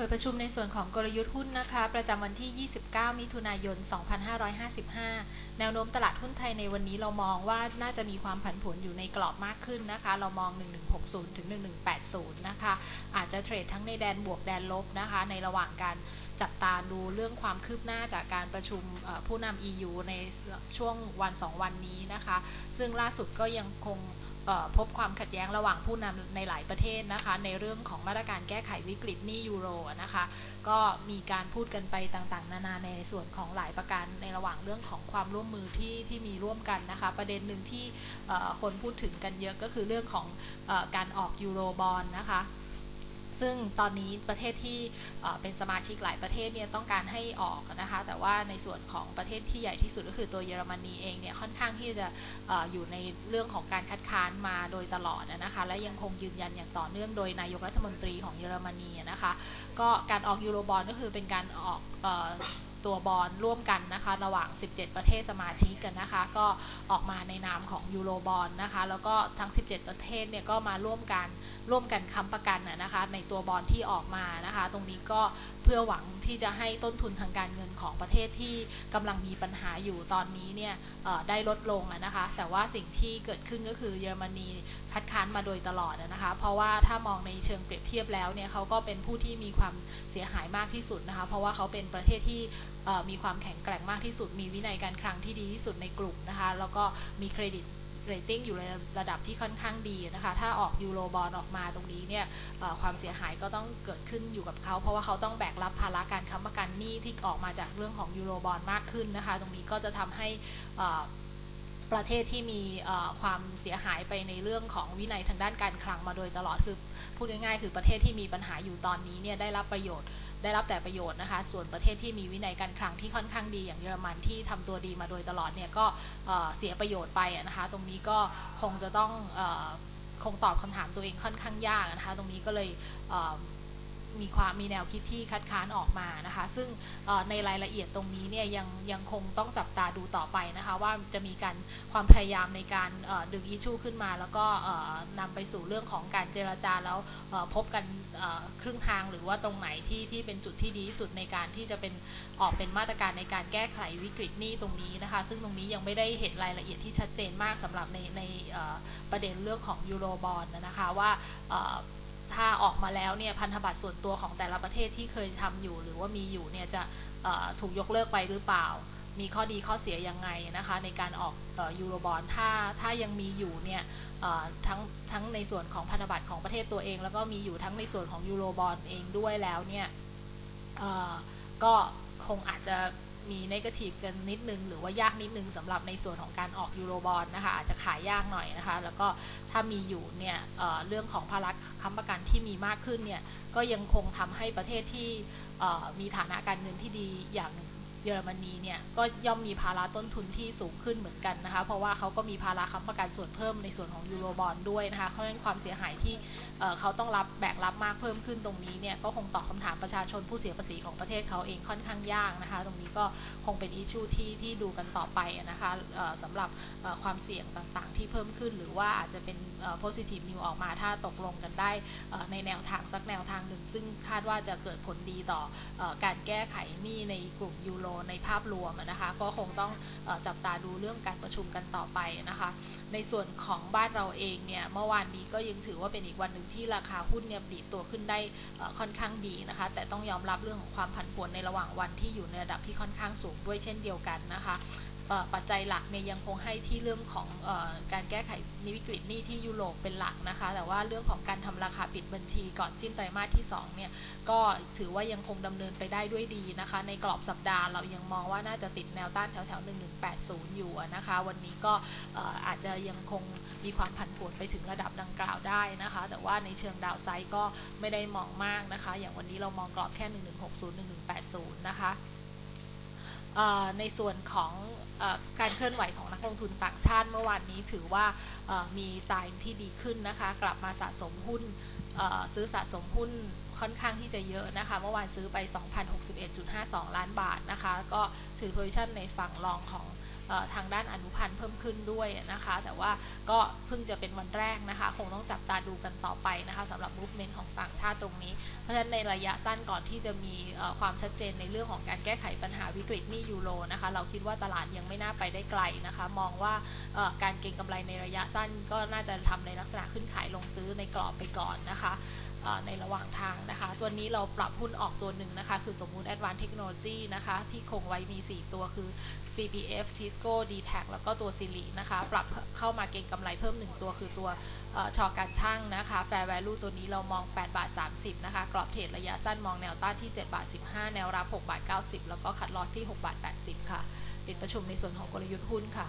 ปิดประชุมในส่วนของกลยุทธ์หุ้นนะคะ ประจำวันที่ 29 มิถุนายน 2555 แนวโน้มตลาดหุ้นไทยในวันนี้เรามองว่าน่าจะมีความผันผวนอยู่ในกรอบมากขึ้นนะคะ เรามอง 1160 ถึง 1180 นะคะ อาจจะเทรดทั้งในแดนบวกแดนลบนะคะ ในระหว่างการจับตาดูเรื่องความคืบหน้าจากการประชุมผู้นำ EU ในช่วงวัน 2 วันนี้นะคะ ซึ่งล่าสุดก็ยังคง พบความขัดแย้งระหว่างผู้นำในหลายประเทศนะคะ ในเรื่องของมาตรการแก้ไขวิกฤตหนี้ยูโรนะคะ ก็มีการพูดกันไปต่างๆ นานาในส่วนของหลายประการในระหว่างเรื่องของความร่วมมือที่ที่มีร่วมกันนะคะ ประเด็นหนึ่งที่คนพูดถึงกันเยอะก็คือเรื่องของอการออกยูโรบอลนะคะ ซึ่งตอนนี้ประเทศที่เป็นสมาชิกหลายประเทศเนี่ยต้องการให้ออกนะคะ แต่ว่าในส่วนของประเทศที่ใหญ่ที่สุดก็คือตัวเยอรมนีเองเนี่ยค่อนข้างที่จะอยู่ในเรื่องของการคัดค้านมาโดยตลอดนะคะ และยังคงยืนยันอย่างต่อเนื่องโดยนายกรัฐมนตรีของเยอรมนีนะคะ ก็การออกยูโรบอลก็คือเป็นการออก ตัวบอลร่วมกันนะคะ ระหว่าง 17 ประเทศสมาชิกกันนะคะ ก็ออกมาในนามของยูโรบอลนะคะ แล้วก็ทั้ง 17 ประเทศเนี่ยก็มาร่วมกันร่วมกันค้ำประกันนะคะ ในตัวบอลที่ออกมานะคะ ตรงนี้ก็เพื่อหวังที่จะให้ต้นทุนทางการเงินของประเทศที่กำลังมีปัญหาอยู่ตอนนี้เนี่ยได้ลดลงนะคะ แต่ว่าสิ่งที่เกิดขึ้นก็คือเยอรมนีคัดค้านมาโดยตลอดนะคะ เพราะว่าถ้ามองในเชิงเปรียบเทียบแล้วเนี่ยเขาก็เป็นผู้ที่มีความเสียหายมากที่สุดนะคะ เพราะว่าเขาเป็นประเทศที่ มีความแข็งแกร่งมากที่สุด มีวินัยการคลังที่ดีที่สุดในกลุ่มนะคะ แล้วก็มีเครดิตเรตติ้งอยู่ในระดับที่ค่อนข้างดีนะคะ ถ้าออกยูโรบอลออกมาตรงนี้เนี่ยความเสียหายก็ต้องเกิดขึ้นอยู่กับเขา เพราะว่าเขาต้องแบกรับภาระการค้ำประกันหนี้ที่ออกมาจากเรื่องของยูโรบอลมากขึ้นนะคะ ตรงนี้ก็จะทำให้ ประเทศที่มีความเสียหายไปในเรื่องของวินัยทางด้านการคลังมาโดยตลอดคือพูดง่ายๆคือประเทศที่มีปัญหาอยู่ตอนนี้เนี่ยได้รับประโยชน์ได้รับแต่ประโยชน์นะคะ ส่วนประเทศที่มีวินัยการคลังที่ค่อนข้างดีอย่างเยอรมันที่ทำตัวดีมาโดยตลอดเนี่ยก็เสียประโยชน์ไปนะคะ ตรงนี้ก็คงจะต้องคงตอบคำถามตัวเองค่อนข้างยากนะคะ ตรงนี้ก็เลย มีความมีแนวคิดที่คัดค้านออกมานะคะ ซึ่งในรายละเอียดตรงนี้เนี่ยยังยังคงต้องจับตาดูต่อไปนะคะ ว่าจะมีการความพยายามในการดึงอิชูขึ้นมา แล้วก็นำไปสู่เรื่องของการเจรจาแล้วพบกันครึ่งทางหรือว่าตรงไหนที่ที่เป็นจุดที่ดีที่สุดในการที่จะเป็นออกเป็นมาตรการในการแก้ไขวิกฤตนี้ตรงนี้นะคะ ซึ่งตรงนี้ยังไม่ได้เห็นรายละเอียดที่ชัดเจนมากสำหรับในในประเด็นเรื่องของยูโรบอลนะคะว่า ถ้าออกมาแล้วเนี่ยพันธบัตรส่วนตัวของแต่ละประเทศที่เคยทำอยู่ หรือว่ามีอยู่เนี่ยจะถูกยกเลิกไปหรือเปล่า มีข้อดีข้อเสียยังไงนะคะในการออกยูโรบอลถ้าถ้ายังมีอยู่เนี่ยทั้งทั้งในส่วนของพันธบัตรของประเทศตัวเอง แล้วก็มีอยู่ทั้งในส่วนของยูโรบอลเองด้วยแล้วเนี่ยก็คงอาจจะ มีนกาทีฟกันนิดนึง หรือว่ายากนิดนึงสำหรับในส่วนของการออกยูโรบอลนะคะอาจจะขายยากหน่อยนะคะ แล้วก็ถ้ามีอยู่เนี่ยเเรื่องของภาระค้ำประกันที่มีมากขึ้นเนี่ยก็ยังคงทำให้ประเทศที่มีฐานะการเงินที่ดีอย่างหนึ่ง เยอรมนีเนี่ยก็ย่อมมีภาระต้นทุนที่สูงขึ้นเหมือนกันนะคะ เพราะว่าเขาก็มีภาระค้ำประกันส่วนเพิ่มในส่วนของยูโรบอลด้วยนะคะเพราะฉะนั้นความเสียหายที่เขาต้องรับแบกรับมากเพิ่มขึ้นตรงนี้เนี่ยก็คงตอบคาถามประชาชนผู้เสียภาษีของประเทศเขาเองค่อนข้างยากนะคะ ตรงนี้ก็คงเป็นอิชชูที่ที่ดูกันต่อไปนะคะสำหรับความเสี่ยงต่างๆ ที่เพิ่มขึ้น หรือว่าอาจจะเป็น positive new ออกมาถ้าตกลงกันได้ในแนวทางสักแนวทางหนึ่ง ซึ่งคาดว่าจะเกิดผลดีต่อการแก้ไขหนี้ในกลุ่มยูโรในภาพรวมนะคะ ก็คงต้องจับตาดูเรื่องการประชุมกันต่อไปนะคะ ในส่วนของบ้านเราเองเนี่ยเมื่อวานนี้ก็ยังถือว่าเป็นอีกวันหนึ่งที่ราคาหุ้นเนี่ยดีตัวขึ้นได้ค่อนข้างดีนะคะ แต่ต้องยอมรับเรื่องของความผันผวนในระหว่างวันที่อยู่ในระดับที่ค่อนข้างสูงด้วยเช่นเดียวกันนะคะ ปัจจัยหลักเนี่ยยังคงให้ที่เรื่องของอการแก้ไขนิวิกฤตนี้ที่ยุโรปเป็นหลักนะคะ แต่ว่าเรื่องของการทำราคาปิดบัญชีก่อนสิ้นไตรมาสที่2เนี่ยก็ถือว่ายังคงดำเนินไปได้ด้วยดีนะคะ ในกรอบสัปดาห์เรายังมองว่าน่าจะติดแนวต้านแถวแถว1180 อยู่นะคะ วันนี้ก็อาจจะยังคงมีความผันผวนไปถึงระดับดังกล่าวได้นะคะ แต่ว่าในเชิงดาวไซด์ก็ไม่ได้มองมากนะคะ อย่างวันนี้เรามองกรอบแค่ 1160 1180 นะคะ ในส่วนของการเคลื่อนไหวของนักลงทุนต่างชาติเมื่อวานนี้ถือว่ามีสายที่ดีขึ้นนะคะ กลับมาสะสมหุ้นซื้อสะสมหุ้นค่อนข้างที่จะเยอะนะคะ เมื่อวานซื้อไป 2,061.52 ล้านบาทนะคะ ก็ถือโพซิชันในฝั่งรองของ ทางด้านอนุพันธ์เพิ่มขึ้นด้วยนะคะ แต่ว่าก็เพิ่งจะเป็นวันแรกนะคะ คงต้องจับตาดูกันต่อไปนะคะสำหรับ movement ของต่างชาติตรงนี้ เพราะฉะนั้นในระยะสั้นก่อนที่จะมีความชัดเจนในเรื่องของการแก้ไขปัญหาวิกฤตหนี้ยูโรนะคะ เราคิดว่าตลาดยังไม่น่าไปได้ไกลนะคะ มองว่าการเก็งกำไรในระยะสั้นก็น่าจะทำในลักษณะขึ้นขายลงซื้อในกรอบไปก่อนนะคะ ในระหว่างทางนะคะ ตัวนี้เราปรับหุ้นออกตัวหนึ่งนะคะ คือสมมุติ Advanced Technology นะคะ ที่คงไว้มี 4 ตัวคือ CPF Tisco d t a c แล้วก็ตัว s i r i นะคะ ปรับเข้ามาเก็งกำไรเพิ่ม 1 ตัวคือตัวอชอการช่างนะคะ Fair Value ตัวนี้เรามอง 8 บาท 30 นะคะ กรอบเทรดระยะสั้นมองแนวต้านที่ 7 บาท 15 แนวรับ 6 บาท 90 แล้วก็คัดลอสที่ 6 บาท 80 ค่ะปิดประชุมในส่วนของกลยุทธ์หุ้นค่ะ